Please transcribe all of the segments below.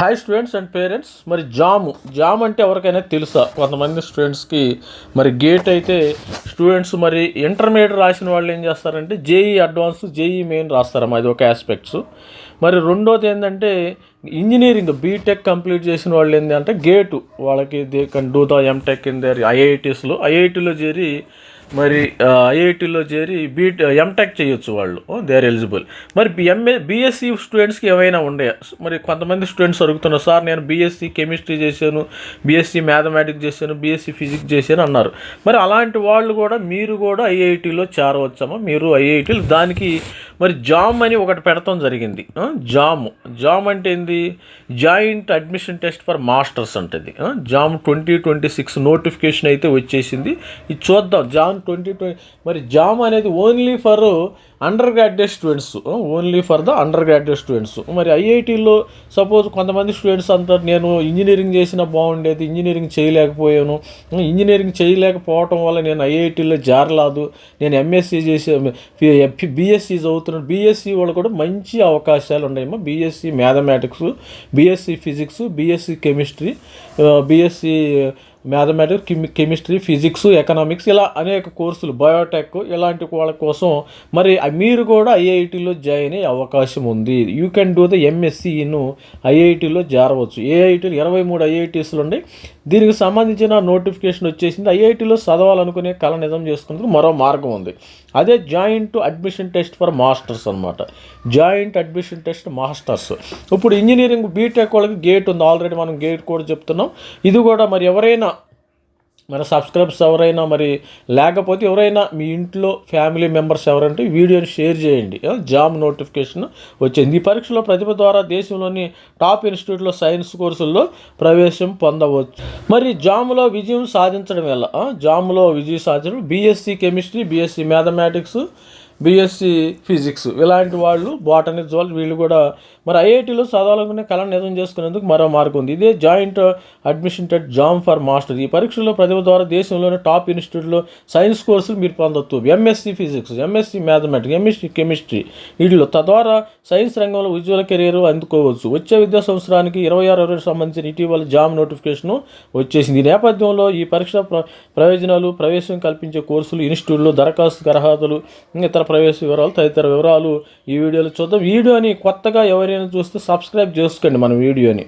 Hi students and parents మరి JAM jam అంటే ఎవరికైనా తెలుసా? కొంతమంది స్టూడెంట్స్కి మరి గేట్ అయితే స్టూడెంట్స్ మరి ఇంటర్మీడియట్ రాసిన వాళ్ళు ఏం చేస్తారంటే జేఈ అడ్వాన్స్ జేఈ మెయిన్ రాస్తారమ్మా అది ఒక ఆస్పెక్ట్స్ మరి రెండోది ఏంటంటే ఇంజనీరింగ్ బీటెక్ కంప్లీట్ చేసిన వాళ్ళు ఏంటంటే గేటు వాళ్ళకి they can do the MTech in there ఐఐటీస్లో ఐఐటీలో చేరి మరి ఐఐటీలో చేరి బీట్ ఎంటెక్ చేయొచ్చు వాళ్ళు. దే ఆర్ ఎలిజిబుల్ మరి ఎంఏ బీఎస్సీ స్టూడెంట్స్కి ఏమైనా ఉన్నాయా? మరి కొంతమంది స్టూడెంట్స్ అడుగుతున్నారు సార్ నేను బీఎస్సీ కెమిస్ట్రీ చేశాను బీఎస్సీ మ్యాథమెటిక్స్ చేశాను బీఎస్సీ ఫిజిక్స్ చేశాను అన్నారు. మరి అలాంటి వాళ్ళు కూడా మీరు కూడా ఐఐటీలో చేరవచ్చమ్మా? మీరు ఐఐటీలు దానికి మరి జామ్ అని ఒకటి పెడతాం జరిగింది. జామ్. జామ్ అంటే ఏంది? Joint admission test for masters అంటుంది. JAM twenty twenty six notification అయితే వచ్చేసింది. ఇది చూద్దాం. జామ్ ట్వంటీ ట్వంటీ మరి జామ్ అనేది only for undergraduate students only for the undergraduate students మరి ఐఐటీలో సపోజ్ కొంతమంది స్టూడెంట్స్ అంటారు నేను ఇంజనీరింగ్ చేసినా బాగుండేది ఇంజనీరింగ్ చేయలేకపోయాను. ఇంజనీరింగ్ చేయలేకపోవటం వల్ల నేను ఐఐటీలో జారలాదు. నేను ఎంఎస్సీ చేసే బీఎస్సీ చదువుతున్నాను. బీఎస్సీ వాళ్ళు కూడా మంచి అవకాశాలు ఉన్నాయమ్మా BSc mathematics BSc physics BSc chemistry BSc mathematics chemi chemistry physics economics ఇలా అనేక కోర్సులు బయోటెక్ ఇలాంటి వాళ్ళ కోసం మరి మీరు కూడా ఐఐటీలో జాయిన్ అయ్యే అవకాశం ఉంది. You can do the MSc in ఐఐటీలో జారవచ్చు. ఏఐటీలు ఇరవై మూడు ఐఐటీస్లు ఉన్నాయి. దీనికి సంబంధించిన నోటిఫికేషన్ వచ్చేసింది. ఐఐటీలో చదవాలనుకునే కళ నిజం చేసుకునేందుకు మరో మార్గం ఉంది. అదే joint admission test for masters అనమాట జాయింట్ అడ్మిషన్ టెస్ట్ మాస్టర్స్. ఇప్పుడు ఇంజనీరింగ్ బీటెక్ వాళ్ళకి గేట్ ఉంది. ఆల్రెడీ మనం గేట్ కూడా చెప్తున్నాం. ఇది కూడా మరి ఎవరైనా మన సబ్స్క్రైబ్స్ ఎవరైనా మరి లేకపోతే ఎవరైనా మీ ఇంట్లో ఫ్యామిలీ మెంబర్స్ ఎవరంటే వీడియోని షేర్ చేయండి. జాబ్ నోటిఫికేషన్ వచ్చింది. ఈ పరీక్షలో ప్రతిభ ద్వారా దేశంలోని టాప్ ఇన్స్టిట్యూట్లో సైన్స్ కోర్సుల్లో ప్రవేశం పొందవచ్చు. మరి జామ్లో విజయం సాధించడం ఎలా? జాములో జామ్లో విజయం సాధించడం BSc chemistry BSc mathematics BSc physics ఇలాంటి వాళ్ళు బాటనీ జువాలజీ వీళ్ళు కూడా మరి ఐఐటీలో చదవాలనుకునే కళను నిజం చేసుకునేందుకు మరో మార్గం ఉంది. ఇదే జాయింట్ అడ్మిషన్ టెట్ జామ్ ఫర్ మాస్టర్. ఈ పరీక్షలో ప్రతిభ ద్వారా దేశంలోని టాప్ ఇన్స్టిట్యూట్లో సైన్స్ కోర్సులు మీరు పొందొచ్చు. MSc physics MSc mathematics MSc chemistry వీటిలో తద్వారా సైన్స్ రంగంలో ఉజ్వల కెరీర్ అందుకోవచ్చు. వచ్చే విద్యా సంవత్సరానికి ఇరవై ఆరు ఇరవై సంబంధించిన ఇటీవల జామ్ నోటిఫికేషన్ వచ్చేసింది. ఈ నేపథ్యంలో ఈ పరీక్ష ప్ర- ప్రయోజనాలు ప్రవేశం కల్పించే కోర్సులు ఇన్స్టిట్యూట్లో దరఖాస్తు అర్హతలు ఇతర ప్రవేశ వివరాలు తదితర వివరాలు ఈ వీడియోలో చూద్దాం. వీడియోని కొత్తగా ఎవరైనా చూస్తే సబ్స్క్రైబ్ చేసుకోండి మన వీడియోని.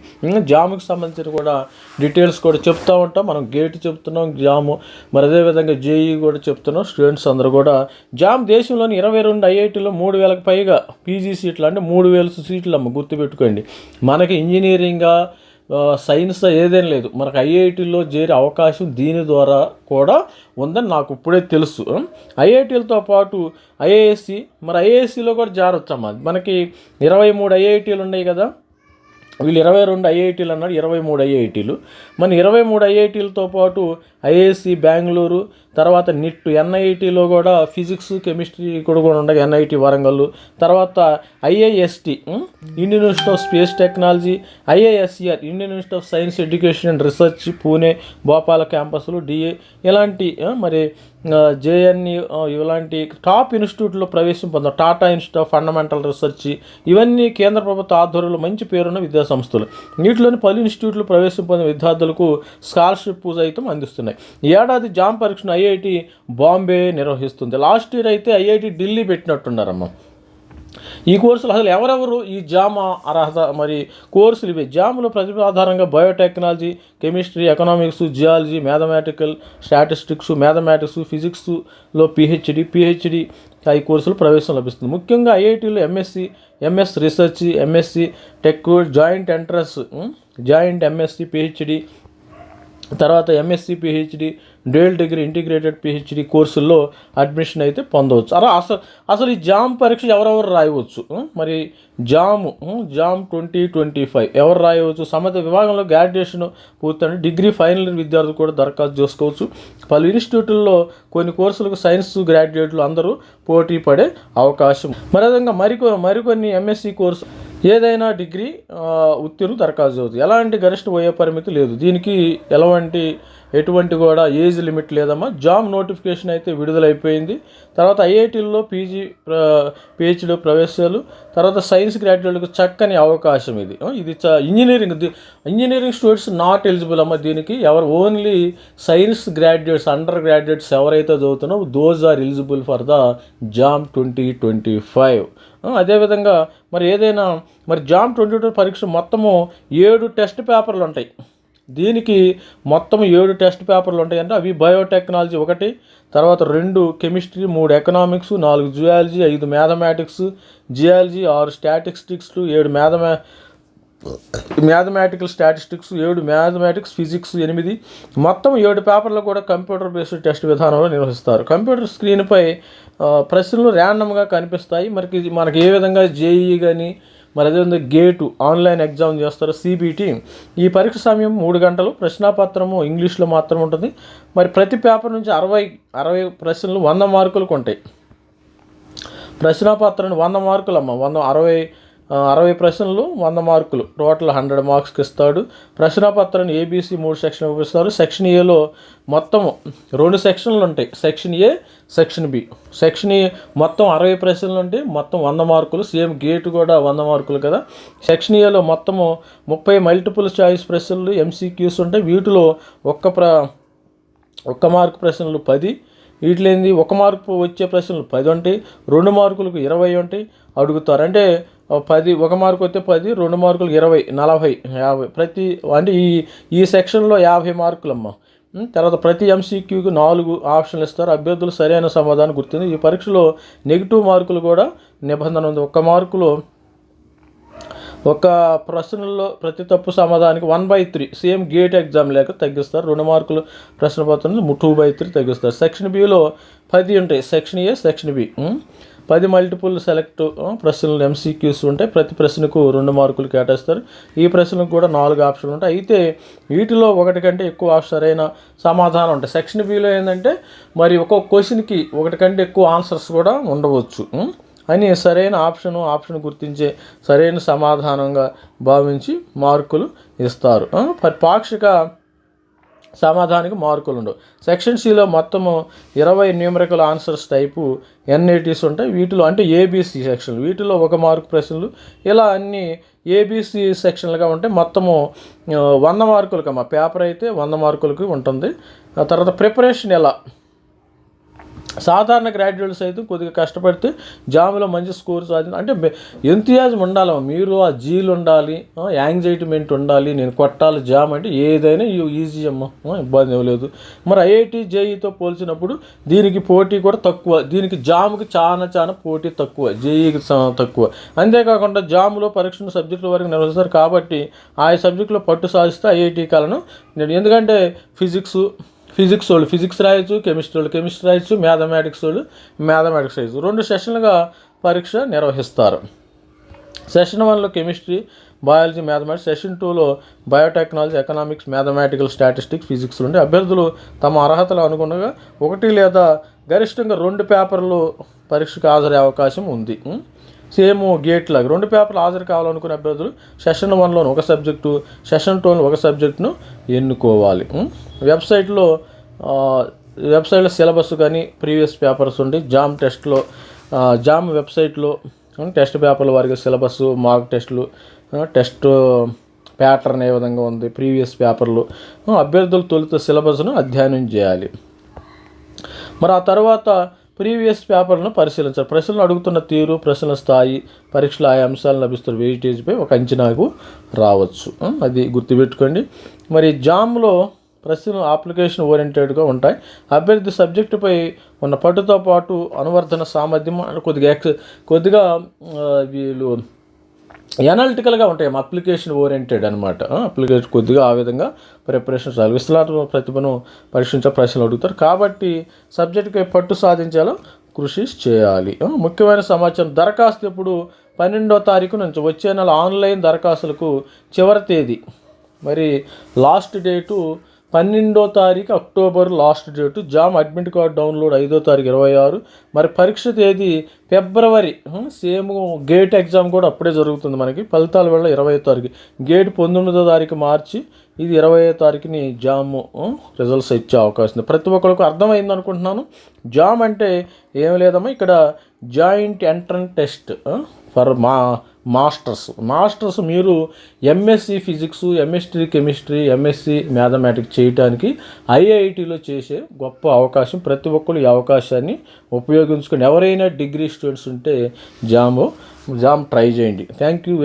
జాముకి సంబంధించిన కూడా డీటెయిల్స్ కూడా చెప్తా ఉంటాం. మనం గేట్ చెప్తున్నాం జాము. మరి అదేవిధంగా జేఈ కూడా చెప్తున్నాం. స్టూడెంట్స్ అందరూ కూడా జామ్ దేశంలోని ఇరవై రెండు ఐఐటీలో మూడు వేలకు పైగా పీజీ సీట్లు అంటే మూడు వేల సీట్లు అమ్మ గుర్తుపెట్టుకోండి. మనకి ఇంజనీరింగా సైన్స్ ఏదేం లేదు. మనకు ఐఐటీలో చేరే అవకాశం దీని ద్వారా కూడా ఉందని నాకు ఇప్పుడే తెలుసు. ఐఐటీలతో పాటు ఐఏఎస్సి మరి ఐఏఎస్సిలో కూడా జారొచ్చమ్మా మనకి ఇరవై మూడు ఐఐటీలు ఉన్నాయి కదా? వీళ్ళు ఇరవై రెండు ఐఐటీలు అన్నాడు ఇరవై మూడు ఐఐటీలు మన ఇరవై మూడు ఐఐటీలతో పాటు ఐఏఎస్సి బెంగళూరు తర్వాత నిట్ ఎన్ఐటీలో కూడా ఫిజిక్స్ కెమిస్ట్రీ కూడా కూడా ఉండగా ఎన్ఐటి వరంగల్ తర్వాత IIST Indian institute of space technology IISER Indian institute of science education and research Pune Bhopal క్యాంపస్లు డిఏ ఇలాంటి మరి జేఎన్యు ఇలాంటి టాప్ ఇన్స్టిట్యూట్లో ప్రవేశం పొందాం Tata institute of fundamental research ఇవన్నీ కేంద్ర ప్రభుత్వ ఆధ్వర్యంలో మంచి పేరున్న విద్యా సంస్థలు వీటిలోని పలు ఇన్స్టిట్యూట్లు ప్రవేశం పొందిన విద్యార్థులకు స్కాలర్షిప్ సైతం అందిస్తున్నాయి. ఈ ఏడాది జామ్ పరీక్షను ఐఐటి బాంబే నిర్వహిస్తుంది. లాస్ట్ ఇయర్ అయితే ఐఐటి ఢిల్లీ పెట్టినట్టున్నారమ్మ. ఈ కోర్సులు అసలు ఎవరెవరు ఈ జామ్ అర్హత మరి కోర్సులు ఇవి? జామ్లో ప్రతిభ ఆధారంగా biotechnology chemistry economics geology mathematical statistics mathematics ఫిజిక్స్లో పిహెచ్డి పిహెచ్డి ఈ కోర్సులు ప్రవేశం లభిస్తుంది. ముఖ్యంగా ఐఐటీలో MSc MS research MSc tech joint entrance joint MSc PhD తర్వాత MSc PhD dual degree integrated PhD కోర్సుల్లో అడ్మిషన్ అయితే పొందవచ్చు. అలా అసలు అసలు ఈ జామ్ పరీక్ష ఎవరెవరు రాయవచ్చు? మరి JAM JAM twenty twenty five ఎవరు రాయవచ్చు? సమత విభాగంలో గ్రాడ్యుయేషన్ పూర్తయిన డిగ్రీ ఫైనల్ విద్యార్థులు కూడా దరఖాస్తు చేసుకోవచ్చు. పలు ఇన్స్టిట్యూట్లలో కొన్ని కోర్సులకు సైన్స్ గ్రాడ్యుయేట్లు అందరూ పోటీ పడే అవకాశం. మరి విధంగా మరికొ మరికొన్ని ఎంఎస్సి కోర్సు ఏదైనా డిగ్రీ ఉత్తీర్ణ ఉత్తీర్ణు దరఖాస్తు అవుతుంది ఎలాంటి గరిష్ట వయో పరిమితి లేదు. దీనికి ఎలాంటి ఎటువంటి కూడా ఏజ్ లిమిట్ లేదమ్మా. జాబ్ నోటిఫికేషన్ అయితే విడుదలైపోయింది. తర్వాత ఐఐటీల్లో పీజీ పిహెచ్డి ప్రవేశాలు. తర్వాత సైన్స్ గ్రాడ్యుయేట్లకు చక్కని అవకాశం ఇది. ఇది చ engineering engineering students not eligible అమ్మ దీనికి. ఎవరు only science graduates undergraduates ఎవరైతే చదువుతున్నారో those are eligible for the JAM twenty twenty five అదేవిధంగా మరి ఏదైనా మరి జామ్ ట్వంటీ టూ పరీక్ష మొత్తము ఏడు టెస్ట్ పేపర్లు ఉంటాయి. దీనికి మొత్తం ఏడు టెస్ట్ పేపర్లు ఉంటాయి అంటే అవి బయోటెక్నాలజీ ఒకటి తర్వాత రెండు కెమిస్ట్రీ మూడు ఎకనామిక్స్ నాలుగు జుయాలజీ ఐదు మ్యాథమెటిక్స్ జియాలజీ ఆరు స్టాటిస్టిక్స్ ఏడు మ్యాథమె మ్యాథమెటికల్ స్టాటిస్టిక్స్ ఏడు మ్యాథమెటిక్స్ ఫిజిక్స్ ఎనిమిది. మొత్తం ఏడు పేపర్లు కూడా కంప్యూటర్ బేస్డ్ టెస్ట్ విధానంలో నిర్వహిస్తారు. కంప్యూటర్ స్క్రీన్పై ప్రశ్నలు ర్యాండమ్గా కనిపిస్తాయి. మనకి మనకి ఏ విధంగా జేఈ కానీ మరి అదేవిధంగా గేటు ఆన్లైన్ ఎగ్జామ్ చేస్తారు సిబిటి ఈ పరీక్ష సమయం మూడు గంటలు. ప్రశ్నాపత్రము ఇంగ్లీష్లో మాత్రం ఉంటుంది. మరి ప్రతి పేపర్ నుంచి అరవై అరవై ప్రశ్నలు వంద మార్కులకు ఉంటాయి. ప్రశ్నాపత్రాన్ని వంద మార్కులమ్మ వంద అరవై అరవై ప్రశ్నలు వంద మార్కులు. టోటల్ హండ్రెడ్ మార్క్స్కి ఇస్తాడు. ప్రశ్నాపత్రాన్ని ఏబీసీ మూడు సెక్షన్ ఇస్తారు సెక్షన్ ఏలో మొత్తం రెండు సెక్షన్లు ఉంటాయి. Section A section B section A మొత్తం అరవై ప్రశ్నలు ఉంటాయి. మొత్తం వంద మార్కులు. సేమ్ గేట్ కూడా వంద మార్కులు కదా. సెక్షన్ ఏలో మొత్తము ముప్పై మల్టిపుల్ చాయిస్ ప్రశ్నలు ఎంసీక్యూస్ ఉంటాయి. వీటిలో ఒక్క ప్ర ఒక్క మార్కు ప్రశ్నలు పది. వీటిలో ఏంది? ఒక మార్కు వచ్చే ప్రశ్నలు పది ఉంటాయి. రెండు మార్కులకు ఇరవై ఉంటాయి. అడుగుతారు. అంటే పది ఒక మార్కు వస్తే పది రెండు మార్కులు ఇరవై నలభై యాభై. ప్రతి అంటే ఈ ఈ సెక్షన్లో యాభై మార్కులమ్మ. తర్వాత ప్రతి ఎంసీక్యూకి నాలుగు ఆప్షన్లు ఇస్తారు. అభ్యర్థులు సరైన సమాధానం గుర్తుంది. ఈ పరీక్షలో నెగిటివ్ మార్కులు కూడా నిబంధన ఉంది. ఒక్క మార్కులో ఒక ప్రశ్నలో ప్రతి తప్పు సమాధానానికి one by three same GATE exam లేక తగ్గిస్తారు. రెండు మార్కులు ప్రశ్న పత్రం టూ బై త్రీ తగ్గిస్తారు. సెక్షన్ బిలో పది ఉంటాయి. Section A section B. పది మల్టిపుల్ సెలెక్ట్ ప్రశ్నలు ఎంసీక్యూస్ ఉంటాయి ప్రతి ప్రశ్నకు రెండు మార్కులు కేటాయిస్తారు. ఈ ప్రశ్నలకు కూడా నాలుగు ఆప్షన్లు ఉంటాయి. అయితే వీటిలో ఒకటి కంటే ఎక్కువ సరైన సమాధానం ఉంటాయి. సెక్షన్ బిలో ఏంటంటే మరి ఒక్కొక్క క్వశ్చన్కి ఒకటి కంటే ఎక్కువ ఆన్సర్స్ కూడా ఉండవచ్చు. అని సరైన ఆప్షన్ ఆప్షన్ గుర్తించే సరైన సమాధానంగా భావించి మార్కులు ఇస్తారు. పాక్షిక సమాధానానికి మార్కులు ఉండవు. సెక్షన్ సిలో మొత్తము ఇరవై న్యూమరికల్ ఆన్సర్స్ టైపు ఎన్ఐటీస్ ఉంటాయి. వీటిలో అంటే ఏబీసీ సెక్షన్ వీటిలో ఒక మార్కు ప్రశ్నలు. ఇలా అన్ని ఏబీసీ సెక్షన్లుగా ఉంటాయి మొత్తము వంద మార్కులకి పేపర్ అయితే వంద మార్కులకి ఉంటుంది. ఆ తర్వాత ప్రిపరేషన్ ఎలా? సాధారణ గ్రాడ్యుయేట్స్ అయితే కొద్దిగా కష్టపడితే జాబ్లో మంచి స్కోర్ సాధించి అంటే ఎంతియాజం ఉండాలి మీరు ఆ జీలు ఉండాలి యాంగ్జైటిమెంట్ ఉండాలి నేను కొట్టాలి జామ్ అంటే ఏదైనా ఈజీ అమ్మ. ఇబ్బంది ఇవ్వలేదు మరి ఐఐటి జేఈతో పోల్చినప్పుడు దీనికి పోటీ కూడా తక్కువ. దీనికి జామ్కి చాలా చాలా పోటీ తక్కువ. జేఈకి తక్కువ. అంతేకాకుండా జామ్లో పరీక్షను సబ్జెక్టుల వరకు నిర్వహిస్తారు కాబట్టి ఆ సబ్జెక్టులో పట్టు సాధిస్తే ఐఐటి కాలను. నేను ఎందుకంటే ఫిజిక్స్ ఫిజిక్స్ వాళ్ళు ఫిజిక్స్ రాయొచ్చు కెమిస్ట్రీ వాళ్ళు కెమిస్ట్రీ రాయొచ్చు మ్యాథమెటిక్స్ వాళ్ళు మ్యాథమెటిక్స్ రాయొచ్చు. రెండు సెషన్లుగా పరీక్ష నిర్వహిస్తారు. సెషన్ వన్లో కెమిస్ట్రీ బయాలజీ మ్యాథమెటిక్స్. సెషన్ టూలో biotechnology economics mathematical statistics physics ఉండి అభ్యర్థులు తమ అర్హతలు అనుగుణంగా ఒకటి లేదా గరిష్టంగా రెండు పేపర్లు పరీక్షకు హాజరయ్యే అవకాశం ఉంది. సేమ్ గేట్ లాగా. రెండు పేపర్లు హాజరు కావాలనుకునే అభ్యర్థులు సెషన్ వన్లో ఒక సబ్జెక్టు సెషన్ టూలో ఒక సబ్జెక్టును ఎన్నుకోవాలి. వెబ్సైట్లో వెబ్సైట్లో సిలబస్ కానీ ప్రీవియస్ పేపర్స్ ఉండి జామ్ టెస్ట్లో జామ్ వెబ్సైట్లో టెస్ట్ పేపర్ల వారికి సిలబస్ మార్క్ టెస్టులు టెస్ట్ ప్యాటర్న్ ఏ విధంగా ఉంది ప్రీవియస్ పేపర్లు అభ్యర్థులు తొలుత సిలబస్ను అధ్యయనం చేయాలి. మరి ఆ తర్వాత ప్రీవియస్ పేపర్లను పరిశీలించాలి ప్రశ్నలు అడుగుతున్న తీరు ప్రశ్నల స్థాయి పరీక్షలు ఆయా అంశాలు లభిస్తున్న వెయిటేజ్పై ఒక అంచనాకు రావచ్చు. అది గుర్తుపెట్టుకోండి. మరి జామ్లో ప్రశ్నలు అప్లికేషన్ ఓరియంటెడ్గా ఉంటాయి. అభ్యర్థి సబ్జెక్టుపై ఉన్న పట్టుతో పాటు అనువర్తన సామర్థ్యం కొద్దిగా ఎక్స్ కొద్దిగా వీళ్ళు ఎనాలిటికల్గా ఉంటాయి. అప్లికేషన్ ఓరియంటెడ్ అనమాట అప్లికేషన్ కొద్దిగా ఆ విధంగా ప్రిపరేషన్ చాలు విశ్లేషణ ప్రతిభను పరీక్షించే ప్రశ్నలు అడుగుతారు. కాబట్టి సబ్జెక్టుకి పట్టు సాధించేలా కృషి చేయాలి. ముఖ్యమైన సమాచారం దరఖాస్తు ఇప్పుడు పన్నెండో తారీఖు నుంచి వచ్చే నెల ఆన్లైన్ దరఖాస్తులకు చివరి తేదీ. మరి లాస్ట్ డేటు పన్నెండో తారీఖు October last date. JAM admit card download ఐదో తారీఖు ఇరవై ఆరు. మరి పరీక్ష తేదీ ఫిబ్రవరి సేమ్ గేట్ ఎగ్జామ్ కూడా అప్పుడే జరుగుతుంది మనకి. ఫలితాల వేళ ఇరవై తారీఖు. గేట్ పంతొమ్మిదో తారీఖు మార్చి ఇది ఇరవై తారీఖుని జామ్ రిజల్ట్స్ ఇచ్చే అవకాశం ఉంది. ప్రతి ఒక్కరికి అర్థమైంది అనుకుంటున్నాను. జామ్ అంటే ఏం లేదమ్మా ఇక్కడ జాయింట్ ఎంట్రన్ టెస్ట్ ఫర్ మా మాస్టర్స్. మాస్టర్స్ మీరు MSc physics MSc chemistry MSc mathematics చేయడానికి ఐఐటిలో చేసే గొప్ప అవకాశం ప్రతి ఒక్కరు ఈ అవకాశాన్ని ఉపయోగించుకొని ఎవరైనా డిగ్రీ స్టూడెంట్స్ ఉంటే జామ్ జామ్ ట్రై చేయండి. Thank you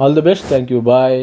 all the best thank you bye